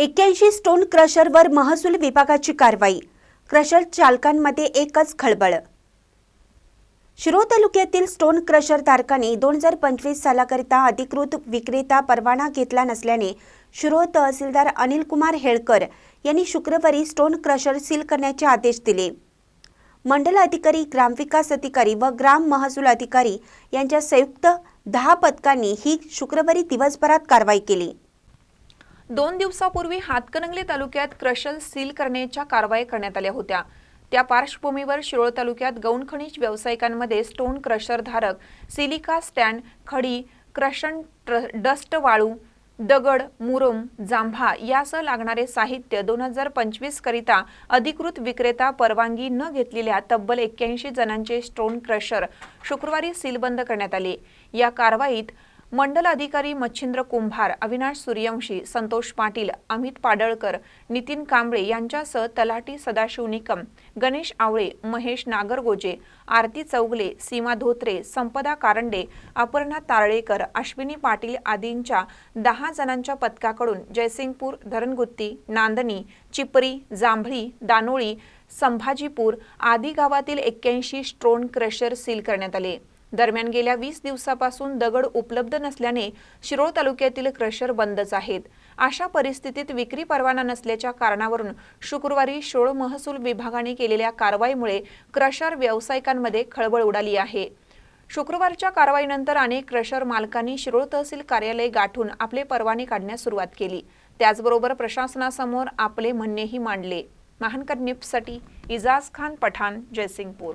एक्क्याऐंशी स्टोन क्रशरवर महसूल विभागाची कारवाई. क्रशर चालकांमध्ये एकच खळबळ. शिरो तालुक्यातील स्टोन क्रशर धारकांनी दोन हजार पंचवीस सालाकरिता अधिकृत विक्रेता परवाना घेतला नसल्याने शिरो तहसीलदार अनिल कुमार हेळकर यांनी शुक्रवारी स्टोन क्रशर सील करण्याचे आदेश दिले. मंडल अधिकारी ग्रामविकास अधिकारी व ग्राम महसूल अधिकारी यांच्या संयुक्त दहा पथकांनी ही शुक्रवारी दिवसभरात कारवाई केली. दोन दिवसापूर्वी हातकणंगले तालुक्यात क्रशल सील करण्याच्या कारवाई करण्यात आल्या होत्या. त्या पार्श्वभूमीवर शिरोळ तालुक्यात गौण खनिज व्यावसायिकांमध्ये स्टोन क्रशर धारक सिलिका स्टँड खडी क्रशन ट्र- डस्ट वाळू दगड मुरुम जांभा यासह लागणारे साहित्य दोन हजार पंचवीस करिता अधिकृत विक्रेता परवानगी न घेतलेल्या तब्बल एक्क्याऐंशी जणांचे स्टोन क्रशर शुक्रवारी सीलबंद करण्यात आले. या कारवाईत मंडल अधिकारी मच्छिंद्र कुंभार अविनाश सूर्यवंशी संतोष पाटील अमित पाडळकर नितीन कांबळे यांच्यासह तलाटी सदाशिव निकम गणेश आवळे महेश नागरगोजे आरती चौगले सीमा धोत्रे संपदा कारंडे अपर्णा तारळेकर अश्विनी पाटील आदींच्या दहा जणांच्या पथकाकडून जयसिंगपूर धरणगुत्ती नांदणी चिपरी जांभळी दानोळी संभाजीपूर आदी गावातील एक्क्याऐंशी स्ट्रोन क्रशर सील करण्यात आले. दरम्यान गेल्या वीस दिवसापासून दगड उपलब्ध नसल्याने शिरोळ तालुक्यातील क्रशर बंदच आहेत. अशा परिस्थितीत विक्री परवाना नसल्याच्या कारणावरून शुक्रवारी शिरोळ महसूल विभागाने केलेल्या कारवाईमुळे क्रशर व्यावसायिकांमध्ये खळबळ उडाली आहे. शुक्रवारच्या कारवाईनंतर अनेक क्रशर मालकांनी शिरोळ तहसील कार्यालय गाठून आपले परवाने काढण्यास सुरुवात केली. त्याचबरोबर प्रशासनासमोर आपले म्हणणेही मांडले. महानकर निप्ससाठी इजाज खान पठाण जयसिंगपूर.